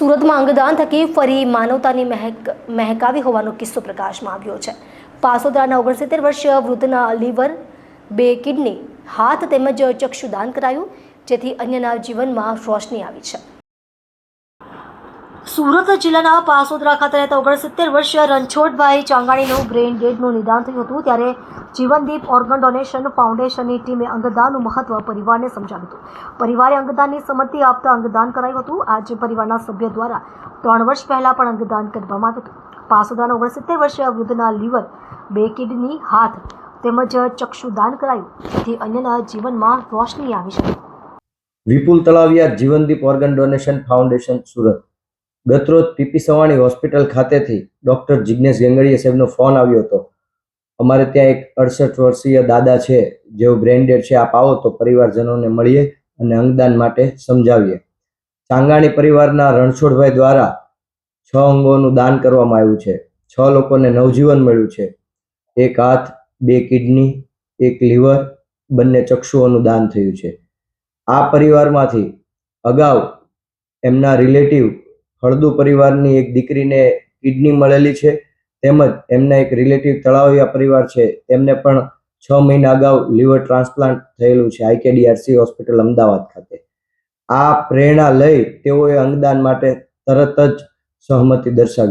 સુરતમાં અંગદાન થકી ફરી માનવતાની મહેક, મહેકાવી હોવાનો કિસ્સો પ્રકાશમાં આવ્યો છે. પાસોદરાના ઓગણસિત્તેર વર્ષીય વૃદ્ધના લીવર, બે કિડની, હાથ તેમજ ચક્ષુદાન કરાયું, જેથી અન્યના જીવનમાં રોશની આવી છે. સુરત જિલ્લાના પાસોદરા ખાતે રહેતા ઓગણસિત્તેર વર્ષીય રણછોડભાઈ ચાંગાણીનું બ્રેઇન ડેડનું નિદાન થયું હતું. ત્યારે જીવનદીપ ઓર્ગન ડોનેશન ફાઉન્ડેશનની ટીમે અંગદાનનું મહત્વ પરિવારને સમજાવ્યું હતું. પરિવારે અંગદાનની સંમતિ આપતા અંગદાન કરાયું હતું. આજે પરિવારના સભ્ય દ્વારા ત્રણ વર્ષ પહેલા પણ અંગદાન કરવામાં આવ્યું હતું. પાસોદરાના ઓગણસિત્તેર વર્ષીય વૃદ્ધના લીવર, બે કિડની, હાથ તેમજ ચક્ષુદાન કરાયું. જેથી અન્યના જીવનમાં રોશની આવી શકે. વિપુલ તળાવિયા જીવનદીપ ઓર્ગન ડોનેશન ફાઉન્ડેશન, સુરત. ગતરોજ પીપી સવાણી હોસ્પિટલ ખાતેથી ડૉક્ટર જિજ્ઞેશ ગેંગડીયા સાહેબનો ફોન આવ્યો હતો. અમારે ત્યાં એક અડસઠ વર્ષીય દાદા છે, જેઓ બ્રેન્ડેડ છે, આપ આવો તો પરિવારજનોને મળીએ અને અંગદાન માટે સમજાવીએ. ચાંગાણી પરિવારના રણછોડભાઈ દ્વારા છ અંગોનું દાન કરવામાં આવ્યું છે. છ લોકોને નવજીવન મળ્યું છે. એક હાથ, બે કિડની, એક લીવર, બંને ચક્ષુઓનું દાન થયું છે. આ પરિવારમાંથી અગાઉ એમના રિલેટિવ હળદુ પરિવારની એક દીકરીને કિડની મળેલી છે, તેમજ એમના એક રિલેટિવ તળાવિયા પરિવાર છે. તેમને પણ છ મહિના અગાઉ લીવર ટ્રાન્સપ્લાન્ટ થયેલું છે આઈકેડીઆરસી હોસ્પિટલ અમદાવાદ ખાતે. આ પ્રેરણા લઈ તેઓએ અંગદાન માટે તરત જ સહમતિ દર્શાવી.